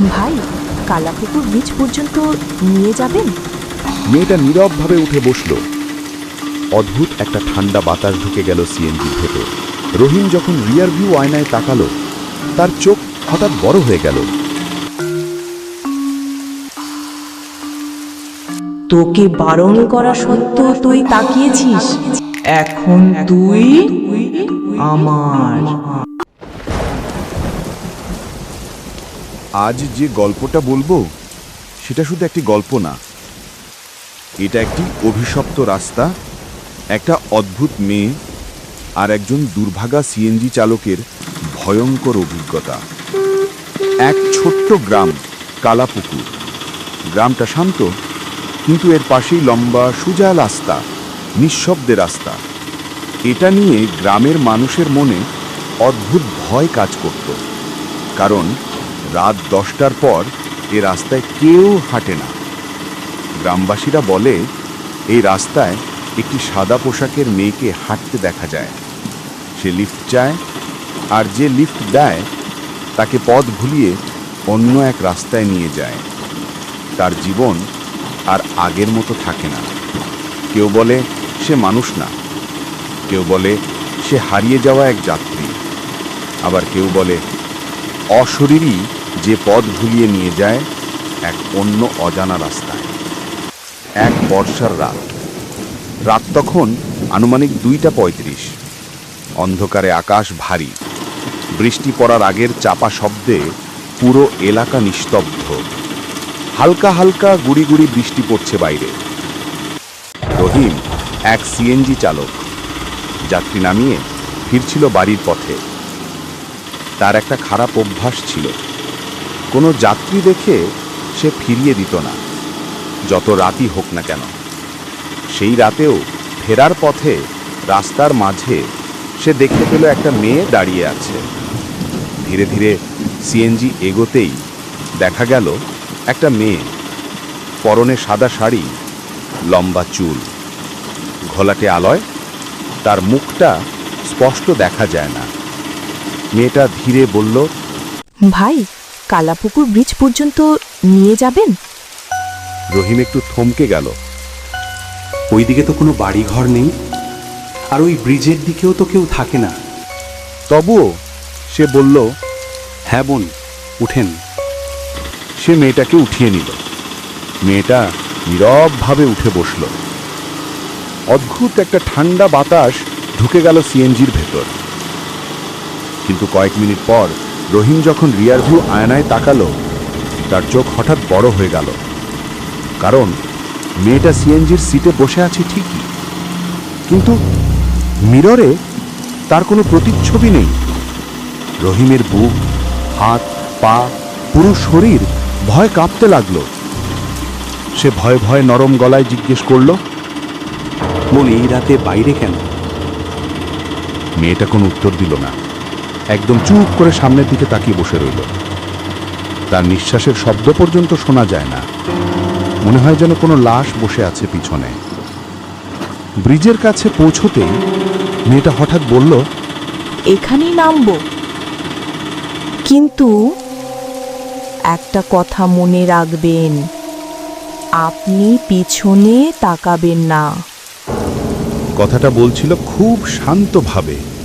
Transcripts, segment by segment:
ভাই কালাপুকুর বীজ পর্যন্ত নিয়ে যাবেন? মেয়েটা নীরবভাবে উঠে বসল। অদ্ভুত একটা ঠান্ডা বাতাস ঢুকে গেল সিএনজির ভেতর। রহিম যখন রিয়ার ভিউ আয়নায় তাকালো তার চোখ হঠাৎ বড় হয়ে গেল। তোকে বারণ করা সত্ত্বেও তুই তাকিয়েছিস? এখন তুই আমার। আজ যে গল্পটা বলব, সেটা শুধু একটি গল্প না। এটা একটি অভিশপ্ত রাস্তা, একটা অদ্ভুত মেয়ে আর একজন দুর্ভাগা সিএনজি চালকের ভয়ঙ্কর অভিজ্ঞতা। এক ছোট্ট গ্রাম, কালাপুকুর। গ্রামটা শান্ত, কিন্তু এর পাশেই লম্বা সুজা রাস্তা, নিঃশব্দে রাস্তা। এটা নিয়ে গ্রামের মানুষের মনে অদ্ভুত ভয় কাজ করত। কারণ রাত দশটার পর এ রাস্তায় কেউ হাঁটে না। গ্রামবাসীরা বলে, এই রাস্তায় একটি সাদা পোশাকের মেয়েকে হাঁটতে দেখা যায়। সে লিফট চায় আর যে লিফট দেয়, তাকে পথ ভুলিয়ে অন্য এক রাস্তায় নিয়ে যায়। তার জীবন আর আগের মতো থাকে না। কেউ বলে, সে মানুষ না। কেউ বলে, সে হারিয়ে যাওয়া এক যাত্রী। আবার কেউ বলে, অশরীরই যে পথ ভুলিয়ে নিয়ে যায় এক অন্য অজানা রাস্তায়। এক বর্ষার রাত। রাত তখন আনুমানিক দুইটা পঁয়ত্রিশ। অন্ধকারে আকাশ ভারী। বৃষ্টি পড়ার আগের চাপা শব্দে পুরো এলাকা নিস্তব্ধ। হালকা হালকা গুড়ি গুড়ি বৃষ্টি পড়ছে বাইরে। রহিম এক সিএনজি চালক। যাত্রী নামিয়ে ফিরছিল বাড়ির পথে। তার একটা খারাপ অভ্যাস ছিল। কোনো যাত্রী দেখে সে ফিরিয়ে দিত না। যত রাতই হোক না কেন, সেই রাতেও ফেরার পথে রাস্তার মাঝে সে দেখতে পেল একটা মেয়ে দাঁড়িয়ে আছে। ধীরে ধীরে সিএনজি এগোতেই দেখা গেল একটা মেয়ে, পরনে সাদা শাড়ি, লম্বা চুল। ঘোলাটে আলয় তার মুখটা স্পষ্ট দেখা যায় না। মেয়েটা ধীরে বলল, ভাই কালাপুকুর ব্রিজ পর্যন্ত নিয়ে যাবেন? রহিম একটু থমকে গেল। ওইদিকে তো কোনো বাড়িঘর নেই, আর ওই ব্রিজের দিকেও তো কেউ থাকে না। তবুও সে বলল হ্যাঁ বোন, উঠেন। সে মেয়েটাকে উঠিয়ে নিল। মেয়েটা নীরবভাবে উঠে বসল। অদ্ভুত একটা ঠান্ডা বাতাস ঢুকে গেল সিএনজির ভেতর। কিন্তু কয়েক মিনিট পর রহিম যখন রিয়ার ভিউ আয়নায় তাকালো, তার চোখ হঠাৎ বড় হয়ে গেল। কারণ, মেয়েটা সিএনজির সিটে বসে আছে ঠিকই। কিন্তু মিররে তার কোনো প্রতিচ্ছবি নেই। রহিমের বুক, হাত, পা, পুরো শরীর ভয় কাঁপতে লাগল। সে ভয়ে ভয়ে নরম গলায় জিজ্ঞেস করল বোন এই রাতে বাইরে কেন? মেয়েটা কোনো উত্তর দিল না। একদম চুপ করে সামনের দিকে তাকিয়ে বসে রইল। তার নিঃশ্বাসের শব্দ পর্যন্ত শোনা যায় না। মনে হয় যেন কোনো লাশ বসে আছে পিছনে। ব্রিজের কাছে পৌঁছতেই মেয়েটা হঠাৎ বলল এখানেই নামবো। কিন্তু একটা কথা মনে রাখবেন আপনি পিছনে তাকাবেন না। কথাটা বলছিল খুব শান্তভাবে।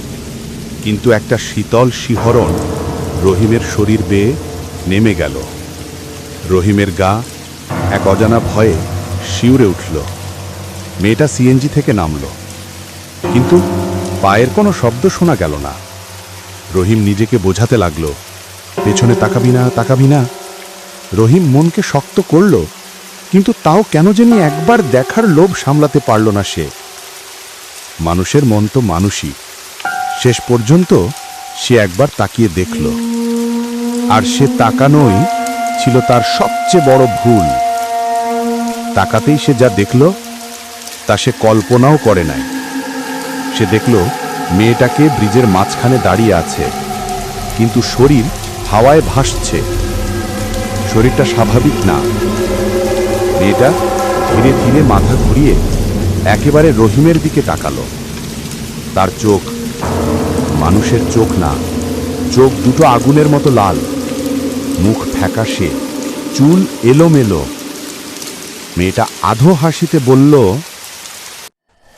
কিন্তু একটা শীতল শিহরণ রহিমের শরীর বেয়ে নেমে গেল। রহিমের গা এক অজানা ভয়ে শিউরে উঠল। মেয়েটা সিএনজি থেকে নামল। কিন্তু পায়ের কোনো শব্দ শোনা গেল না। রহিম নিজেকে বোঝাতে লাগল, পেছনে তাকাবি না তাকাবি না। রহিম মনকে শক্ত করল, কিন্তু তাও কেন জানি একবার দেখার লোভ সামলাতে পারল না সে। মানুষের মন তো মানুষই। শেষ পর্যন্ত সে একবার তাকিয়ে দেখল। আর সে তাকানোই ছিল তার সবচেয়ে বড় ভুল। তাকাতেই সে যা দেখল, তা সে কল্পনাও করে নাই। সে দেখল, মেয়েটাকে ব্রিজের মাঝখানে দাঁড়িয়ে আছে, কিন্তু শরীর হাওয়ায় ভাসছে। শরীরটা স্বাভাবিক না। মেয়েটা ধীরে ধীরে মাথা ঘুরিয়ে একেবারে রহিমের দিকে তাকালো। তার চোখ মানুষের চোখ না চোখ দুটো আগুনের মতো লাল। মুখ ফ্যাকাশে চুল এলোমেলো। মেয়েটা আধো হাসিতে বলল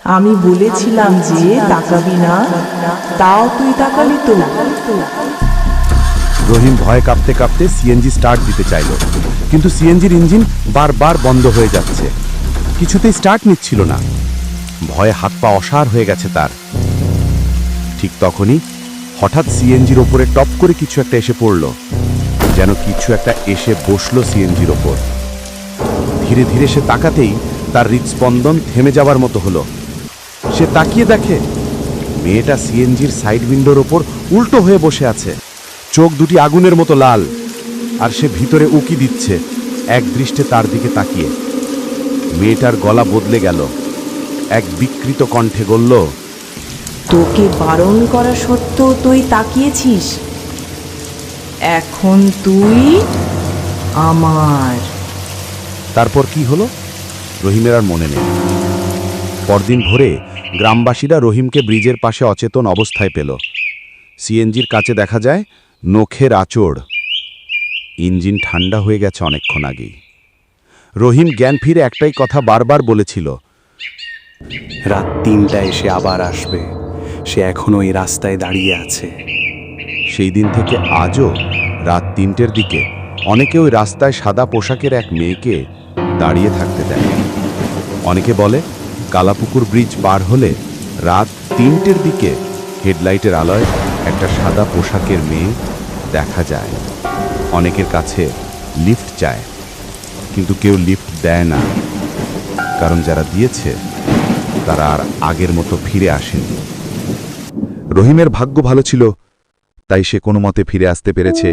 আমি বলেছিলাম যে তাকাবি না তাও তুই তাকালি তো। রহিম ভয় কাঁপতে কাঁপতে সিএনজি স্টার্ট দিতে চাইল। কিন্তু সিএনজির ইঞ্জিন বারবার বন্ধ হয়ে যাচ্ছে। কিছুতেই স্টার্ট নিচ্ছিল না। ভয়ে হাত পা অসার হয়ে গেছে তার। ঠিক তখনই হঠাৎ সিএনজির ওপরে টপ করে কিছু একটা এসে পড়ল। যেন কিছু একটা এসে বসল সিএনজির ওপর। ধীরে ধীরে সে তাকাতেই তার হৃদস্পন্দন থেমে যাবার মতো হলো। সে তাকিয়ে দেখে মেয়েটা সিএনজির সাইড উইন্ডোর ওপর উল্টো হয়ে বসে আছে। চোখ দুটি আগুনের মতো লাল, আর সে ভিতরে উকি দিচ্ছে এক দৃষ্টে তার দিকে তাকিয়ে। মেয়েটার গলা বদলে গেল। এক বিকৃত কণ্ঠে বলল তোকে বারণ করা সত্ত্বেও তুই তাকিয়েছিস? এখন তুই আমার। তারপর কি হলো? রহিমের আর মনে নেই। পরদিন ভোরে গ্রামবাসীরা রহিমকে ব্রিজের পাশে অচেতন অবস্থায় পেল। সিএনজির কাছে দেখা যায়, নখের আচড়। ইঞ্জিন ঠান্ডা হয়ে গেছে অনেকক্ষণ আগেই। রহিম জ্ঞান ফিরে একটাই কথা বারবার বলেছিল, রাত তিনটা এসে আবার আসবে। সে এখনও এই রাস্তায় দাঁড়িয়ে আছে। সেই দিন থেকে আজও রাত তিনটের দিকে অনেকে ওই রাস্তায় সাদা পোশাকের এক মেয়েকে দাঁড়িয়ে থাকতে দেয় অনেকে বলে, কালাপুকুর ব্রিজ পার হলে রাত তিনটের দিকে হেডলাইটের আলোয় একটা সাদা পোশাকের মেয়ে দেখা যায়। অনেকের কাছে লিফট চায়, কিন্তু কেউ লিফট দেয় না। কারণ যারা দিয়েছে, তারা আর আগের মতো ফিরে আসেনি। রহিমের ভাগ্য ভালো ছিল তাই সে কোনো মতে ফিরে আসতে পেরেছে।